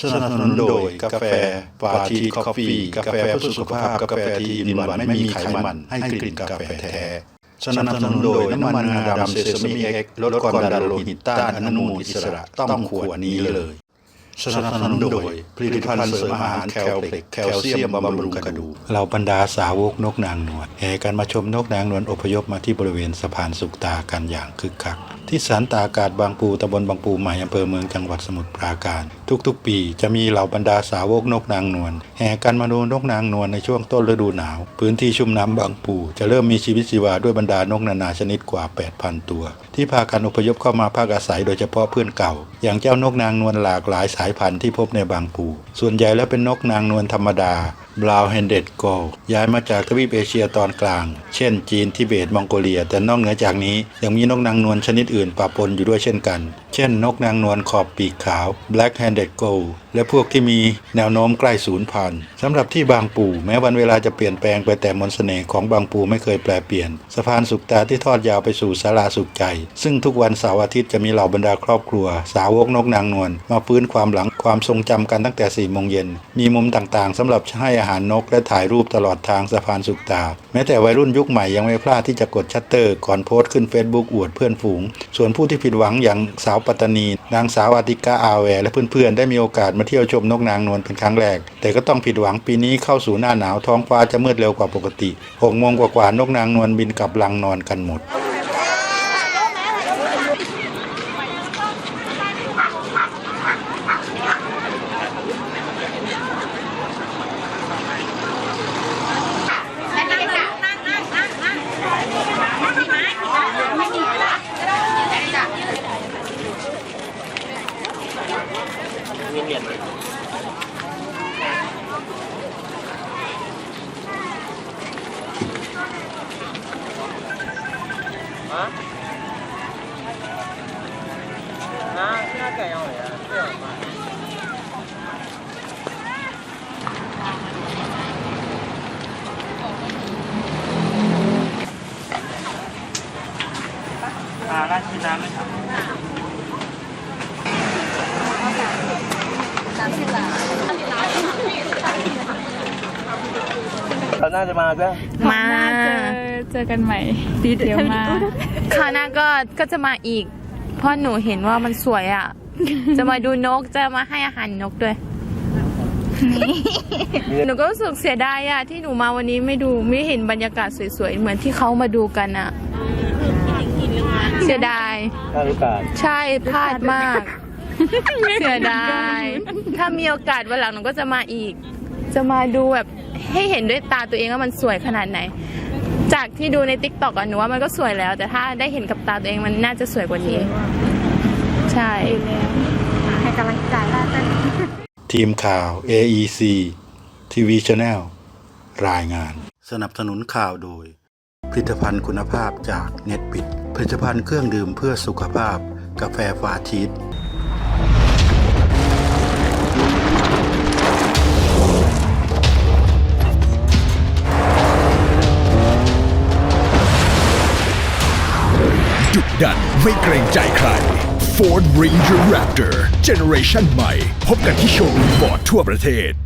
สนับสนุนโดยกาแฟปาทีคอฟฟี่กาแฟเพื่อสุขภาพกาแฟที่อินวันไม่มีไขมันให้กลิ่นกาแฟแท้สนับสนุนโดยน้ำมันงาดำเซซามิเอ็กลดความดันโลหิตต้านอนุมูลอิสระต้องขวดนี้เลยสนับสนุนโดยผลิตภัณฑ์เสริมอาหารแคลเพล็กแคลเซียมบำรุงกระดูกเหล่าบรรดาสาวกนกนางนวลแห่กันมาชมนกนางนวลอพยพมาที่บริเวณสะพานสุกตากันอย่างคึกคัก ที่ศาลตาอากาศบางปูตำบลบางปูใหม่อำเภอเมืองจังหวัดสมุทรปราการ ทุกๆ ปีจะมีเหล่าบรรดาสาวกนกนางนวลแห่กันมาดูนกนางนวลในช่วงต้นฤดูหนาว พื้นที่ชุ่มน้ำบางปู จะเริ่มมีชีวิตชีวาด้วยบรรดานกนานาชนิดกว่า 8,000 ตัว ที่พากันอพยพเข้ามาพักอาศัยโดยเฉพาะเพื่อนเก่า อย่างเจ้านกนางนวลหลากหลายสายพันธุ์ที่พบในบางปู ส่วนใหญ่แล้วเป็นนกนางนวลธรรมดา บราวน์แฮนเดดโกย้ายมาจากทวีปเอเชียตอนกลาง เช่น จีนทิเบตมองโกเลีย แต่นอกเหนือจากนี้ยังมีนกนางนวลชนิดอื่นปะปนอยู่ด้วยเช่นกัน เช่น นกนางนวลขอบปีกขาว Black Handed Gull และพวกที่มีแนวโน้มใกล้สูญพันธุ์สำหรับที่บางปูแม้วันเวลาจะเปลี่ยนแปลงไปแต่มนต์เสน่ห์ของบางปูไม่เคยแปลเปลี่ยน สะพานสุขตาที่ทอดยาวไปสู่ศาลาสุขใจ ซึ่งทุกวันเสาร์อาทิตย์จะมีเหล่าบรรดาครอบครัว สาวกนกนางนวลมาฟื้นความหลัง ความทรงจำกันตั้งแต่4ี่โมงเย็น มีมุมต่างๆสำหรับให้อาหารนกและถ่ายรูปตลอดทางสะพานสุขตา แม้แต่วัยรุ่นยุคใหม่ยังไม่พลาดที่จะกดชัตเตอร์ก่อนโพสต์ขึ้น Facebook อวดเพื่อนฝูง ส่วนผู้ที่ผิดหวังอย่างสาวปัตตานี นางสาวอาติกาอาแวร์และเพื่อนๆ ได้มีโอกาสมาเที่ยวชมนกนางนวลเป็นครั้งแรก แต่ก็ต้องผิดหวังปีนี้เข้าสู่หน้าหนาวท้องฟ้าจะมืดเร็วกว่าปกติหกโมงกว่าๆนกนางนวลบินกลับรังนอนกันหมด 啊！啊，现在这样了，这样嘛？啊，那去咱们厂。好嘞，上线了。 เราน่าจะมาด้วยมาเจอเจอกันใหม่ดีเดี๋ยวมาคราวหน้าก็ก็จะมาอีก เพราะหนูเห็นว่ามันสวยอะ จะมาดูนกจะมาให้อาหารนกด้วยหนูก็รู้สึกเสียดายอะที่หนูมาวันนี้ไม่ดูไม่เห็นบรรยากาศสวยๆ เหมือนที่เขามาดูกันอะเสียดายน่ารู้การใช่พลาดมาก เสียดาย ถ้ามีโอกาสวันหลังหนูก็จะมาอีก จะมาดูแบบให้เห็นด้วยตาตัวเองว่ามันสวยขนาดไหน จากที่ดูในติ๊กต็อกอะหนูว่ามันก็สวยแล้ว แต่ถ้าได้เห็นกับตาตัวเองมันน่าจะสวยกว่านี้ ใช่ ให้กำลังใจล่าสุดทีมข่าว AEC TV Channel รายงาน สนับสนุนข่าวโดย ผลิตภัณฑ์คุณภาพจากเน็ตปิดผลิตภัณฑ์เครื่องดื่มเพื่อสุขภาพ กาแฟฟาชีส ดันไม่เกรงใจใคร Ford Ranger Raptor Generation ใหม่ พบกันที่โชว์รูมฟอร์ดทั่วประเทศ